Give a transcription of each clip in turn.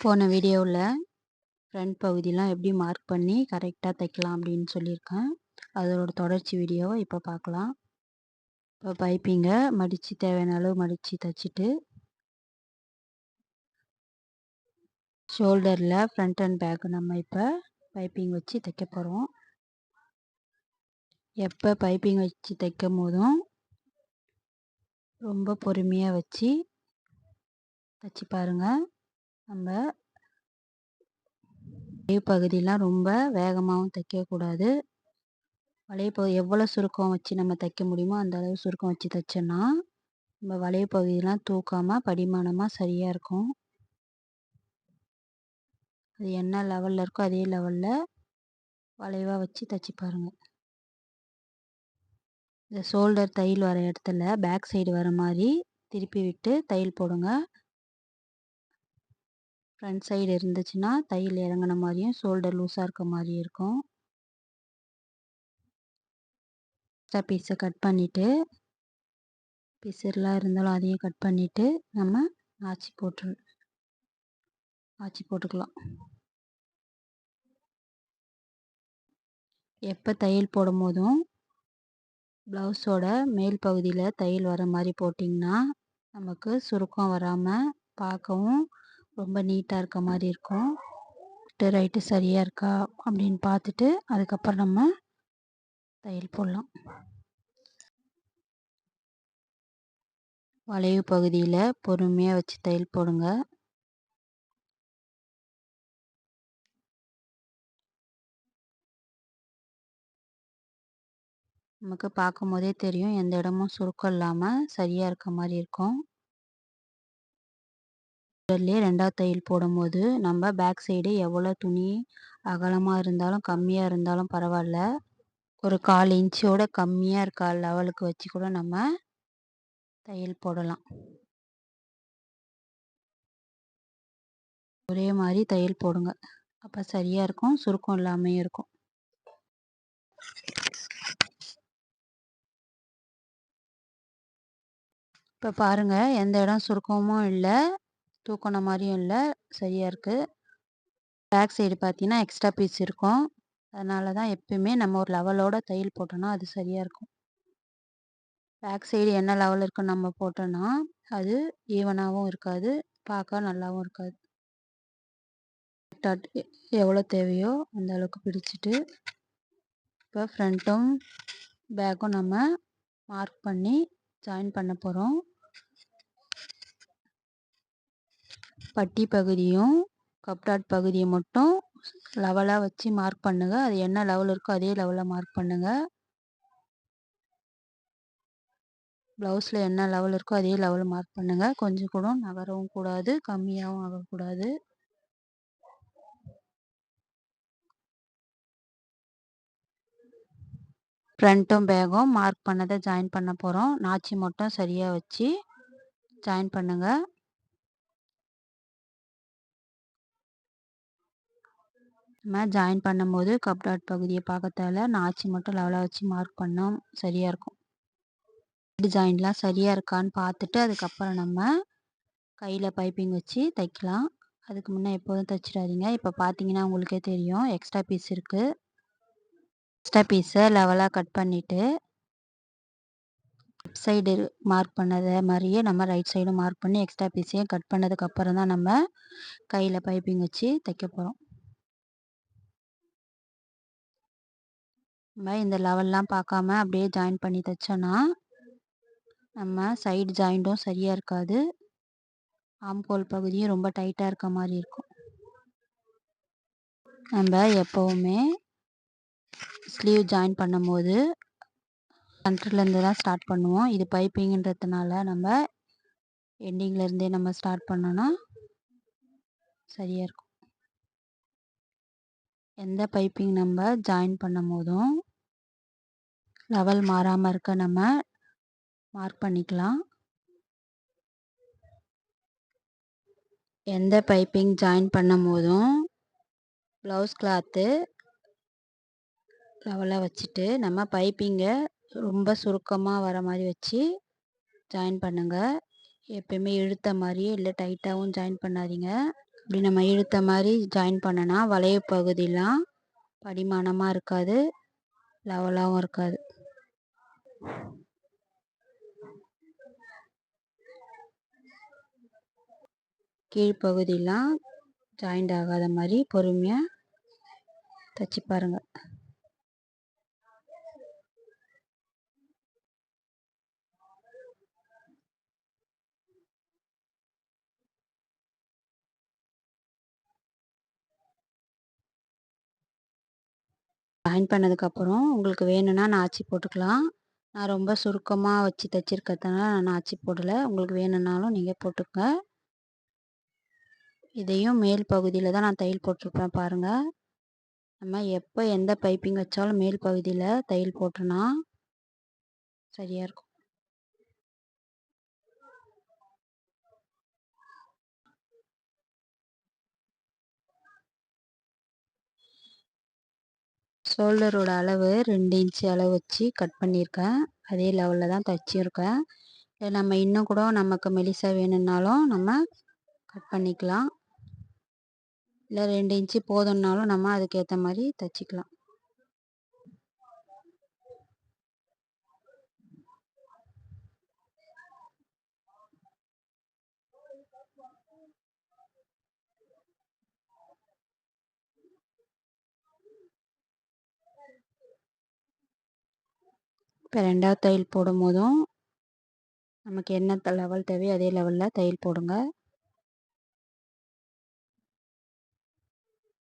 போன வீடியோவில் ஃப்ரண்ட் பகுதியெலாம் எப்படி மார்க் பண்ணி கரெக்டாக தைக்கலாம் அப்படின்னு சொல்லியிருக்கேன். அதோட தொடர்ச்சி வீடியோவை இப்போ பார்க்கலாம் இப்போ பைப்பிங்கை மடித்து தேவையான அளவு மடித்து தைச்சிட்டு ஷோல்டரில் ஃப்ரண்ட் அண்ட் பேக் நம்ம இப்போ பைப்பிங் வச்சு தைக்க போகிறோம் எப்போ பைப்பிங் வச்சு தைக்கும் போதும் ரொம்ப பொறுமையாக வச்சு தைச்சி பாருங்கள் நம்ம வளைவு பகுதியெலாம் ரொம்ப வேகமாகவும் தைக்கக்கூடாது. வளைவு பகுதி எவ்வளோ சுருக்கம் வச்சு நம்ம தைக்க முடியுமோ அந்த அளவு சுருக்கம் வச்சு தைச்சோன்னா நம்ம வளைவு பகுதியெலாம் தூக்காமல் படிமானமாக சரியாக இருக்கும். அது என்ன லெவலில் இருக்கோ அதே லெவலில் வளைவாக வச்சு தைச்சி பாருங்கள் இந்த ஷோல்டர் தையல் வர இடத்துல பேக் சைடு வர மாதிரி திருப்பி விட்டு தையல் போடுங்க. ஃப்ரண்ட் சைடு இருந்துச்சுன்னா தையல் இறங்கின மாதிரியும் ஷோல்டர் லூஸாக இருக்க மாதிரியும் இருக்கும். எக்ஸ்ட்ரா பீஸை கட் பண்ணிவிட்டு பிசர்லாம் இருந்தாலும் அதையும் கட் பண்ணிவிட்டு நம்ம ஆச்சி போட்டு ஆச்சி போட்டுக்கலாம். எப்போ தையல் போடும் போதும் ப்ளவுஸோட மேல் பகுதியில் தையல் வர மாதிரி போட்டிங்கன்னா நமக்கு சுருக்கம் வராமல் பார்க்கவும் ரொம்ப நீட்டாக இருக்க மாதிரி இருக்கும். ரைட்டு சரியாக இருக்கா அப்படின்னு பார்த்துட்டு அதுக்கப்புறம் நம்ம தையல் போடலாம். வளைவு பகுதியில் பொறுமையாக வச்சு தையல் போடுங்க. நமக்கு பார்க்கும் போதே தெரியும் எந்த இடமும் சுருக்கம் இல்லாமல் சரியாக இருக்க மாதிரி இருக்கும். முதல்லே ரெண்டாவது தையல் போடும்போது நம்ம பேக் சைடு எவ்வளோ துணி அகலமாக இருந்தாலும் கம்மியாக இருந்தாலும் பரவாயில்ல. ஒரு கால் இன்ச்சோட கம்மியாக இருக்க லெவலுக்கு வச்சு கூட நம்ம தையல் போடலாம். ஒரே மாதிரி தையல் போடுங்க. அப்போ சரியாக இருக்கும் சுருக்கம் இல்லாமையும் இருக்கும். இப்போ பாருங்கள் எந்த இடம் சுருக்கமும் இல்லை. தூக்கின மாதிரியும் இல்லை. சரியாக இருக்குது பேக் சைடு பார்த்தீங்கன்னா எக்ஸ்ட்ரா பீஸ் இருக்கும். அதனால தான் எப்பயுமே நம்ம ஒரு லெவலோட தையல் போட்டோன்னா அது சரியாக இருக்கும். பேக் சைடு என்ன லெவல் இருக்குன்னு நம்ம போட்டோன்னா அது ஈவனாகவும் இருக்காது. பார்க்க நல்லாவும் இருக்காது. எவ்வளோ தேவையோ அந்த அளவுக்கு பிடிச்சிட்டு இப்போ ஃப்ரண்ட்டும் பேக்கும் நம்ம மார்க் பண்ணி ஜாயின் பண்ண போகிறோம் பட்டி பகுதியும் கப்டாட் பகுதியை மட்டும் லெவலாக வச்சு மார்க் பண்ணுங்கள் அது என்ன லெவல் இருக்கோ அதே லெவலில் மார்க் பண்ணுங்கள் ப்ளவுஸில் என்ன லெவல் இருக்கோ அதே லெவலில் மார்க் பண்ணுங்கள் கொஞ்சம் கூட நகரவும் கூடாது கம்மியாகவும் ஆகக்கூடாது. ஃப்ரண்ட்டும் பேக்கும் மார்க் பண்ணதை ஜாயின் பண்ண போகிறோம் நாச்சி மட்டும் சரியாக வச்சு ஜாயின் பண்ணுங்கள் நம்ம ஜாயின் பண்ணும்போது கப் டாட் பகுதியை பார்க்கத்தால நாச்சி மட்டும் லெவலாக வச்சு மார்க் பண்ணோம் சரியாக இருக்கும். டிசைன்லாம் சரியாக இருக்கான்னு பார்த்துட்டு அதுக்கப்புறம் நம்ம கையில் பைப்பிங் வச்சு தைக்கலாம். அதுக்கு முன்னே எப்போதும் தைச்சிடாதீங்க. இப்போ பார்த்தீங்கன்னா உங்களுக்கே தெரியும். எக்ஸ்ட்ரா பீஸ் இருக்குது எக்ஸ்ட்ரா பீஸை லெவலாக கட் பண்ணிவிட்டு லெஃப்ட் சைடு மார்க் பண்ணதை மாதிரியே நம்ம ரைட் சைடும் மார்க் பண்ணி எக்ஸ்ட்ரா பீஸையும் கட் பண்ணதுக்கப்புறம் தான் நம்ம கையில் பைப்பிங் வச்சு தைக்க போகிறோம் நம்ம இந்த லெவல்லாம் பார்க்காம அப்படியே ஜாயின் பண்ணி தைச்சோன்னா நம்ம சைடு ஜாயிண்ட்டும் சரியாக இருக்காது. ஆம்கோல் பகுதியும் ரொம்ப டைட்டாக இருக்க மாதிரி இருக்கும். நம்ம எப்போவுமே ஸ்லீவ் ஜாயின் பண்ணும்போது சென்டர்லேருந்து தான் ஸ்டார்ட் பண்ணுவோம். இது பைப்பிங்கன்றதுனால நம்ம எண்டிங்லேருந்தே நம்ம ஸ்டார்ட் பண்ணோன்னா சரியாக இருக்கும். எந்த பைப்பிங் நம்ம ஜாயின் பண்ணும் போதும் லெவல் மாறாமல் இருக்க நம்ம மார்க் பண்ணிக்கலாம். எந்த பைப்பிங் ஜாயின் பண்ணும் போதும் ப்ளவுஸ் கிளாத்து லெவலாக வச்சுட்டு நம்ம பைப்பிங்கை ரொம்ப சுருக்கமாக வர மாதிரி வச்சு ஜாயின் பண்ணுங்கள் எப்பயுமே இழுத்த மாதிரியே இல்லை டைட்டாகவும் ஜாயின் பண்ணாதீங்க. இப்படி நம்ம இழுத்த மாதிரி ஜாயின் பண்ணனா வளைய பகுதியெலாம் படிமானமாக இருக்காது லெவலாகவும் இருக்காது. கீழ்ப்பகுதியெலாம் ஜாயிண்ட் ஆகாத மாதிரி பொறுமையாக தைச்சி பாருங்கள் ஜாயின் பண்ணதுக்கப்புறம் உங்களுக்கு வேணும்னா நாச்சி போட்டுக்கலாம். நான் ரொம்ப சுருக்கமாக வச்சு தைச்சிருக்கிறதுனால நான் நாச்சி போடலை. உங்களுக்கு வேணும்னாலும் நீங்கள் போட்டுக்கங்க. இதையும் மேல் பகுதியில் தான் நான் தையல் போட்டிருப்பேன் பாருங்கள் நம்ம எப்போ எந்த பைப்பிங் வச்சாலும் மேல் பகுதியில் தையல் போட்டோன்னா சரியாக இருக்கும். ஷோல்டரோட அளவு ரெண்டு இன்ச்சு அளவு வச்சு கட் பண்ணியிருக்கேன். அதே லெவலில் தான் தைச்சிருக்கேன். இல்லை நம்ம இன்னும் கூட நமக்கு மெலிசாக வேணும்னாலும் நம்ம கட் பண்ணிக்கலாம். இல்லை ரெண்டு இன்ச்சு போதும்னாலும் நம்ம அதுக்கேற்ற மாதிரி தைச்சிக்கலாம். இப்போ ரெண்டாவது தையல் போடும் போதும் நமக்கு என்ன லெவல் தேவையோ அதே லெவலில் தையல் போடுங்க.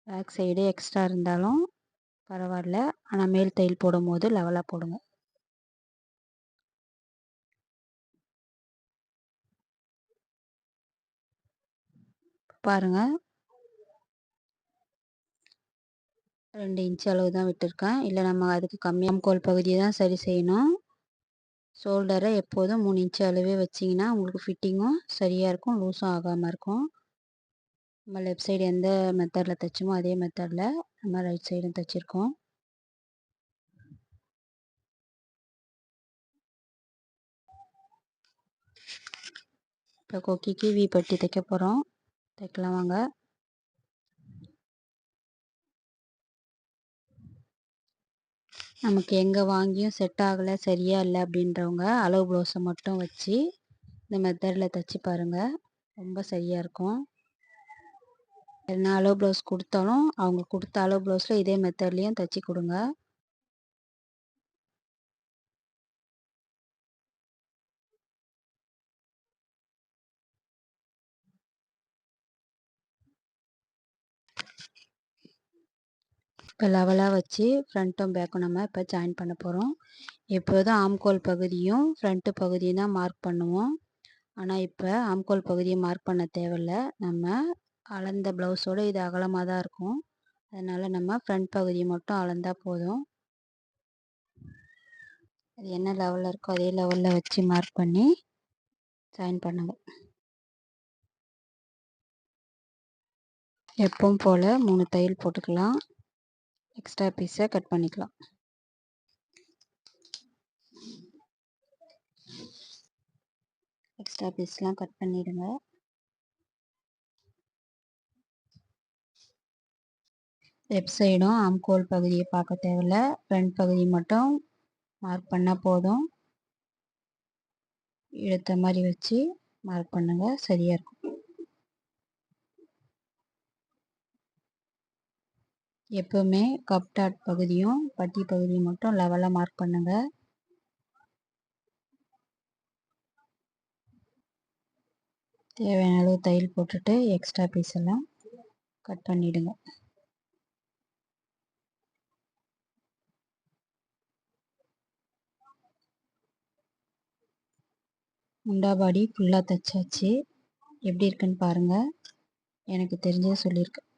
பேக் சைடு எக்ஸ்ட்ரா இருந்தாலும் பரவாயில்ல. ஆனால் மேல் தையல் போடும் போது லெவலாக போடுங்க. பாருங்கள் ரெண்டு இன்ச் அளவு தான் விட்டுருக்கேன். இல்லை நம்ம அதுக்கு கம்மியாக கோல் பகுதியை தான் சரி செய்யணும். ஷோல்டரை எப்போதும் மூணு இன்ச் அளவே வச்சிங்கன்னா உங்களுக்கு ஃபிட்டிங்கும் சரியாக இருக்கும். லூஸும் ஆகாமல் இருக்கும். நம்ம லெஃப்ட் சைடு எந்த மெத்தடில் தைச்சோமோ அதே மெத்தடில் நம்ம ரைட் சைடும் தைச்சிருக்கோம். இப்போ கொக்கிக்கு வி பட்டி தைக்க போகிறோம் தைக்கலாம் வாங்க. நமக்கு எங்கே வாங்கியும் செட் ஆகலை சரியா இல்லை அப்படின்றவங்க அளவு ப்ளவுஸை மட்டும் வச்சு இந்த மெத்தடில் தைச்சி பாருங்கள் ரொம்ப சரியாக இருக்கும். என்ன அளவு ப்ளவுஸ் கொடுத்தாலும் அவங்க கொடுத்த அளவு ப்ளவுஸில் இதே மெத்தட்லேயும் தைச்சி கொடுங்க. இப்போ லெவலாக வச்சு ஃப்ரண்ட்டும் பேக்கும் நம்ம இப்போ ஜாயின் பண்ண போகிறோம் எப்போதும் ஆம்கோல் பகுதியும் ஃப்ரண்ட்டு பகுதியும் தான் மார்க் பண்ணுவோம். ஆனால் இப்போ ஆம்கோல் பகுதியை மார்க் பண்ண தேவையில்ல. நம்ம அளந்த ப்ளவுஸோடு இது அகலமாக தான் இருக்கும். அதனால் நம்ம ஃப்ரண்ட் பகுதியை மட்டும் அளந்தால் போதும். அது என்ன லெவலில் இருக்கோ அதே லெவலில் வச்சு மார்க் பண்ணி ஜாயின் பண்ணுங்கள் எப்பவும் போல் மூணு தையல் போட்டுக்கலாம். எக்ஸ்ட்ரா பீஸை கட் பண்ணிக்கலாம். எக்ஸ்ட்ரா பீஸ்லாம் கட் பண்ணிடுங்க. லெஃப்ட் சைடும் ஆம்கோல் பகுதியை பார்க்க தேவையில்ல. ஃப்ரண்ட் பகுதி மட்டும் மார்க் பண்ணால் போதும். எடுத்த மாதிரி வச்சு மார்க் பண்ணுங்கள் சரியாக இருக்கும். எப்போவுமே கப் டாட் பகுதியும் பட்டி பகுதியும் மட்டும் லெவலாக மார்க் பண்ணுங்கள் தேவையான அளவு தையல் போட்டுட்டு எக்ஸ்ட்ரா பீஸ் எல்லாம் கட் பண்ணிவிடுங்க முண்டா பாடி ஃபுல்லாக தைச்சாச்சு. எப்படி இருக்குன்னு பாருங்கள் எனக்கு தெரிஞ்சதை சொல்லியிருக்கேன்.